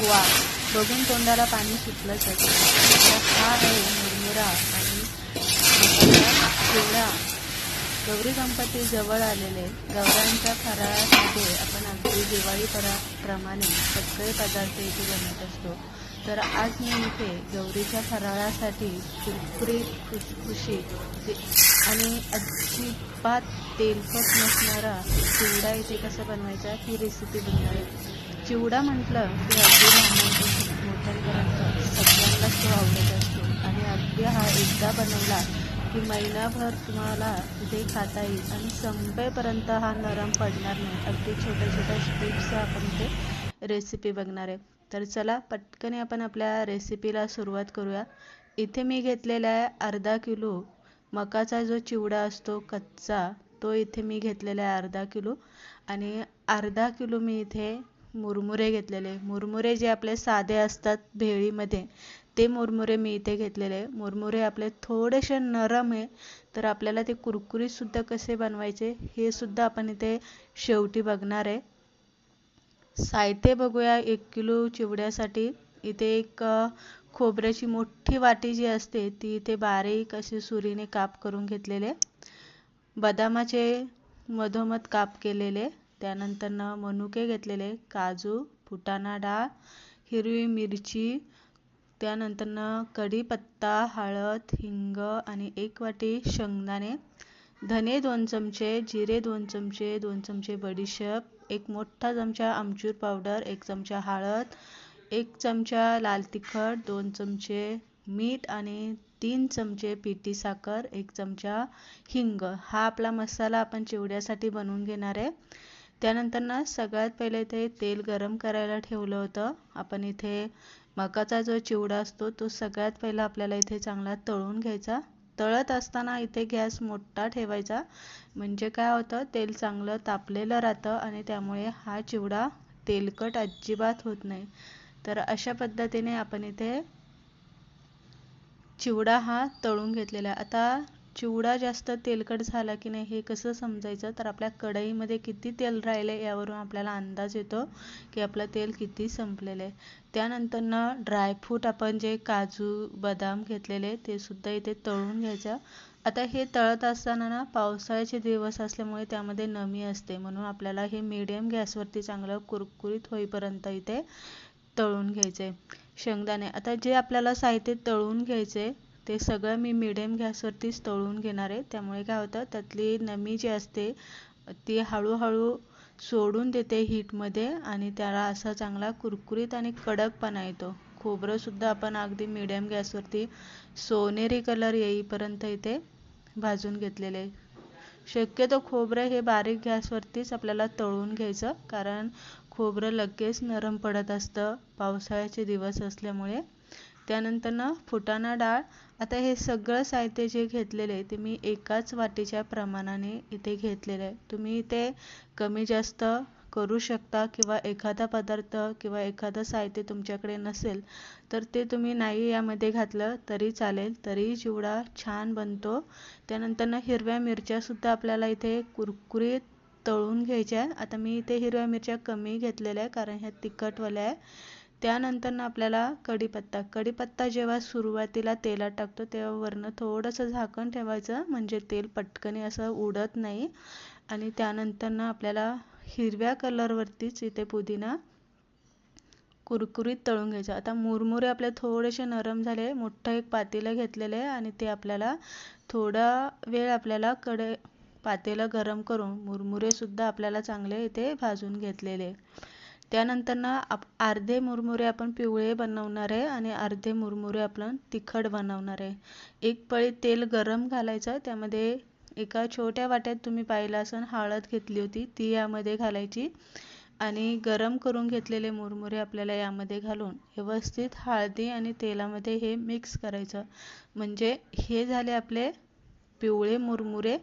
वा बघून तोंडाला पाणी सुटलंच असेल हा आहे मुरमुरा आणि चिवडा गौरी गणपती जवळ आलेले. गौरांच्या फराळामध्ये आपण अगदी दिवाळी परा प्रमाणे सगळे पदार्थ इथे बनवत असतो. तर आज मी इथे गौरीच्या फराळासाठी कुरकुरीत खुसखुशीत आणि अजिबात तेलकट नसणारा चिवडा इथे कसं बनवायचा ही रेसिपी बनवायची चिवडा म्हटलं की अगदी मोठ्यांपर्यंत सगळ्यांनाच तो आवडत असतो. आणि अगदी हा एकदा बनवला की महिनाभर तुम्हाला ते खाता येईल. आणि संपेपर्यंत हा नरम पडणार नाही. अगदी छोट्या छोट्या स्टिप्सचा आपण इथे रेसिपी बघणार आहे. तर चला पटकन आपण आपल्या रेसिपीला सुरुवात करूया. इथे मी घेतलेला आहे अर्धा किलो मकाचा जो चिवडा असतो कच्चा तो इथे मी घेतलेला आहे अर्धा किलो. आणि अर्धा किलो मी इथे मुरमुरे घेतलेले. मुरमुरे जे आपले साधे असतात भेळीमध्ये ते मुरमुरे मी इथे घेतलेले. मुरमुरे आपले थोडेसे नरम आहे तर आपल्याला ते कुरकुरीतसुद्धा कसे बनवायचे हे सुद्धा आपण इथे शेवटी बघणार आहे. साहित्य बघूया एक किलो चिवड्यासाठी. इथे एक खोबऱ्याची मोठी वाटी जी असते ती इथे बारीक अशी सुरीने काप करून घेतलेले. बदामाचे मधोमध काप केलेले. त्यानंतरनं मनुके घेतलेले काजू फुटाणा डाळ हिरवी मिरची त्यानंतरनं कढीपत्ता हळद हिंग आणि एक वाटी शेंगदाणे धने दोन चमचे जिरे दोन चमचे दोन चमचे बडीशेप एक मोठा चमचा आमचूर पावडर एक चमचा हळद एक चमचा लाल तिखट दोन चमचे मीठ आणि तीन चमचे पिठी साखर एक चमचा हिंग. हा आपला मसाला आपण चिवड्यासाठी बनवून घेणार आहे. त्यानंतर ना सगळ्यात पहिले ते तेल गरम करायला ठेवलं होतं. आपण इथे मकाचा जो चिवडा असतो तो सगळ्यात पहिला आपल्याला इथे चांगला तळून घ्यायचा. तळत असताना इथे गॅस मोठा ठेवायचा. म्हणजे काय होतं तेल चांगलं तापलेलं राहतं आणि त्यामुळे हा चिवडा तेलकट अजिबात होत नाही. तर अशा पद्धतीने आपण इथे चिवडा हा तळून घेतलेला आहे. आता चिवडा जास्त तेलकट झाला की नाही हे कसं समजायचं? तर आपल्या कढईमध्ये किती तेल राहिले यावरून आपल्याला अंदाज येतो की आपलं तेल किती संपलेलं आहे. त्यानंतरनं ड्रायफ्रूट आपण जे काजू बदाम घेतलेले ते सुद्धा इथे तळून घ्यायचं. आता हे तळत असताना ना पावसाळ्याचे दिवस असल्यामुळे त्यामध्ये नमी असते. म्हणून आपल्याला हे मीडियम गॅसवरती चांगलं कुरकुरीत होईपर्यंत इथे तळून घ्यायचे शेंगदाणे आता जे आपल्याला साहित्य तळून घ्यायचे ते सगळं मी मिडियम गॅसवरतीच तळून घेणार आहे. त्यामुळे काय होतं त्यातली नमी जी असते ती हळूहळू सोडून देते हीटमध्ये आणि त्याला असा चांगला कुरकुरीत आणि कडकपणा येतो. खोबरंसुद्धा आपण अगदी मिडियम गॅसवरती सोनेरी कलर येईपर्यंत इथे भाजून घेतलेले. शक्यतो खोबरं हे बारीक गॅसवरतीच आपल्याला तळून घ्यायचं कारण खोबरं लगेच नरम पडत असतं. पावसाळ्याचे दिवस असल्यामुळे त्यानंतरनं फुटाणा डाळ. आता हे सगळं साहित्य जे घेतलेलं आहे ते मी एकाच वाटीच्या प्रमाणाने इथे घेतलेलं आहे. तुम्ही इथे कमी जास्त करू शकता किंवा एखादा पदार्थ किंवा एखादं साहित्य तुमच्याकडे नसेल तर ते तुम्ही नाही यामध्ये घातलं तरी चालेल तरी चिवडा छान बनतो. त्यानंतरनं हिरव्या मिरच्यासुद्धा आपल्याला इथे कुरकुरीत तळून घ्यायच्या आता मी इथे हिरव्या मिरच्या कमी घेतलेल्या आहे कारण ह्या तिखटवाल्या आहे त्यानंतरनं आपल्याला कढीपत्ता. कढीपत्ता जेव्हा सुरुवातीला तेलात टाकतो तेव्हा वरनं थोडंसं झाकण ठेवायचं. म्हणजे तेल पटकन असं उडत नाही. आणि त्यानंतरनं आपल्याला हिरव्या कलरवरतीच इथे पुदिना कुरकुरीत तळून घ्यायचं. आता मुरमुरे आपले थोडेसे नरम झाले मोठं एक पातेलं घेतलेलं आहे आणि ते आपल्याला थोडा वेळ आपल्याला कडे पातेलं गरम करून मुरमुरेसुद्धा आपल्याला चांगले इथे भाजून घेतलेले त्यानंतर ना आप अर्धे मुरमुरे आपण पिवळे बनवणार आहे आणि अर्धे मुरमुरे आपण तिखट बनवणार आहे. एक पळी तेल गरम घालायचं त्यामध्ये एका छोट्या वाट्यात तुम्ही पाहिलं असं हळद घेतली होती ती यामध्ये घालायची आणि गरम करून घेतलेले मुरमुरे आपल्याला यामध्ये घालून व्यवस्थित हळदी आणि तेलामध्ये हे मिक्स करायचं. म्हणजे हे झाले आपले पिवळे मुरमुरे.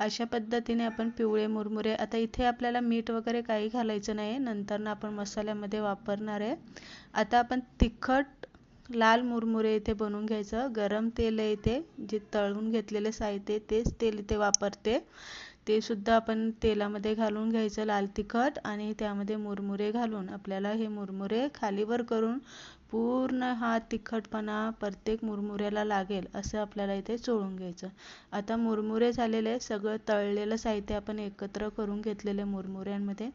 अशा पद्धतीने आपण पिवळे मुरमुरे. आता इथे आपल्याला मीठ वगैरे काही घालायचं नाही नंतर आपण मसाल्यामध्ये वापरणार आहे. आता आपण तिखट लाल मुरमुरे इथे बनवून घ्यायचं. गरम तेल आहे इथे. जे तळून घेतलेले साहित्य तेच तेल इथे वापरते. ते सुद्धा आपण तेलामध्ये घालून घ्यायचं लाल तिखट. आणि त्यामध्ये मुरमुरे घालून आपल्याला हे मुरमुरे खालीवर करून पूर्ण हा तिखटपणा प्रत्येक मुरमुऱ्याला लागेल असं आपल्याला इथे चोळून घ्यायचं. आता मुरमुरे झालेले सगळं तळलेलं साहित्य आपण एकत्र करून घेतलेले मुरमुऱ्यांमध्ये.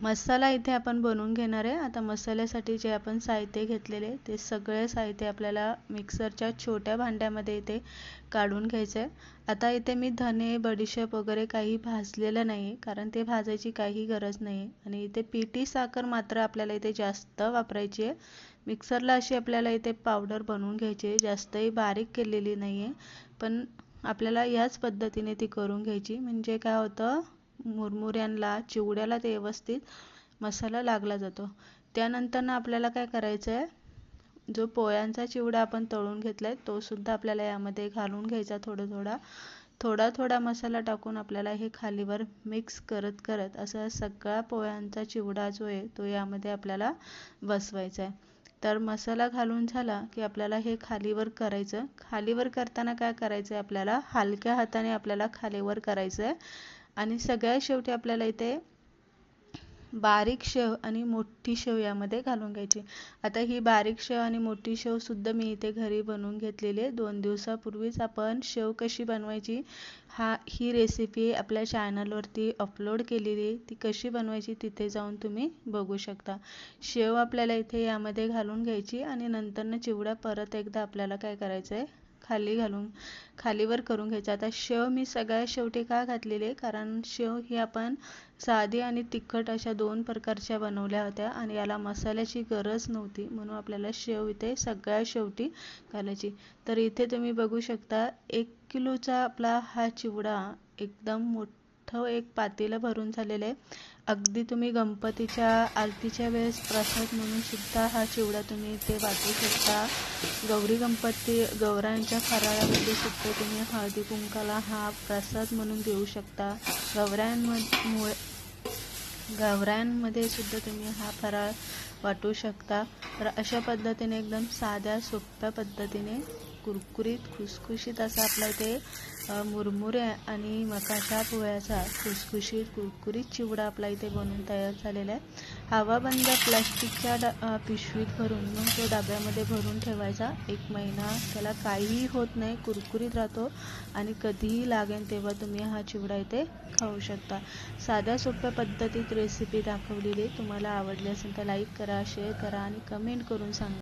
मसाला इथे आपण बनवून घेणार आहे. आता मसाल्यासाठी जे आपण साहित्य घेतलेले ते सगळे साहित्य आपल्याला मिक्सरच्या छोट्या भांड्यामध्ये इथे काढून घ्यायचं आहे आता इथे मी धने बडीशेप वगैरे काही भाजलेलं नाही कारण ते भाजायची काही गरज नाही आणि इथे पिठी साखर मात्र आपल्याला इथे जास्त वापरायची आहे. मिक्सरला अशी आपल्याला इथे पावडर बनवून घ्यायची आहे. जास्तही बारीक केलेली नाही आहे पण आपल्याला याच पद्धतीने ती करून घ्यायची. म्हणजे काय होतं? मुरमुऱ्यांना चिवड्याला ते व्यवस्थित मसाला लागला जातो. त्यानंतर ना आपल्याला काय करायचं आहे जो पोळ्यांचा चिवडा आपण तळून घेतला आहे तो सुद्धा आपल्याला यामध्ये घालून घ्यायचा थोडं थोडा थोडा थोडा मसाला टाकून आपल्याला हे खालीवर मिक्स करत करत असा सगळा पोळ्यांचा चिवडा जो आहे तो यामध्ये आपल्याला बसवायचा आहे. तर मसाला घालून झाला की आपल्याला हे खालीवर करायचं. खालीवर करताना काय करायचं आहे आपल्याला हलक्या हाताने आपल्याला खालीवर करायचं आहे आणि सगळ्यात शेवटी आपल्याला इथे बारीक शेव आणि मोठी शेव यामध्ये घालून घ्यायची. आता ही बारीक शेव आणि मोठी शेव सुद्धा मी इथे घरी बनवून घेतलेली आहे. दोन दिवसापूर्वीच आपण शेव कशी बनवायची हा ही रेसिपी आपल्या चॅनलवरती अपलोड केलेली आहे. ती कशी बनवायची तिथे जाऊन तुम्ही बघू शकता. शेव आपल्याला इथे यामध्ये घालून घ्यायची आणि नंतरनं चिवडा परत एकदा आपल्याला काय करायचं आहे खाली घालून खालीवर करून घ्यायचं. आता शेव मी सगळ्यात शेवटी का घातलेली? आहे कारण शेव ही आपण साधी आणि तिखट अशा दोन प्रकारच्या बनवल्या होत्या आणि याला मसाल्याची गरज नव्हती. म्हणून आपल्याला शेव इथे सगळ्या शेवटी घालायची. तर इथे तुम्ही बघू शकता एक किलोचा आपला हा चिवडा एकदम मोठं एक पातेलं भरून झालेलं आहे. अगदी तुम्ही गणपतीच्या आरतीच्या वेळेस प्रसाद म्हणून सुद्धा हा चिवडा तुम्ही इथे वाटू शकता. गौरी गणपती गौरांच्या फराळामध्ये सुद्धा तुम्ही हळदी कुंकाला हा प्रसाद म्हणून देऊ शकता. गौऱ्यांमुळे गवऱ्यांमध्ये सुद्धा तुम्ही हा फराळ वाटू शकता. तर अशा पद्धतीने एकदम साध्या सोप्या पद्धतीने कुरकुरीत खुसखुशीत असा आपला इथे मुरमुरे आणि मकाशा पोह्याचा खुसखुशीत कुरकुरीत चिवडा आपला इथे बनवून तयार झालेला आहे. हवाबंद प्लास्टिकच्या डा पिशवीत भरून मग तो डब्यामध्ये भरून ठेवायचा. एक महिना त्याला काहीही होत नाही कुरकुरीत राहतो आणि कधीही लागेल तेव्हा तुम्ही हा चिवडा इथे खाऊ शकता. साध्या सोप्या पद्धतीत रेसिपी दाखवलेली तुम्हाला आवडली असेल तर लाईक करा शेअर करा आणि कमेंट करून सांगा.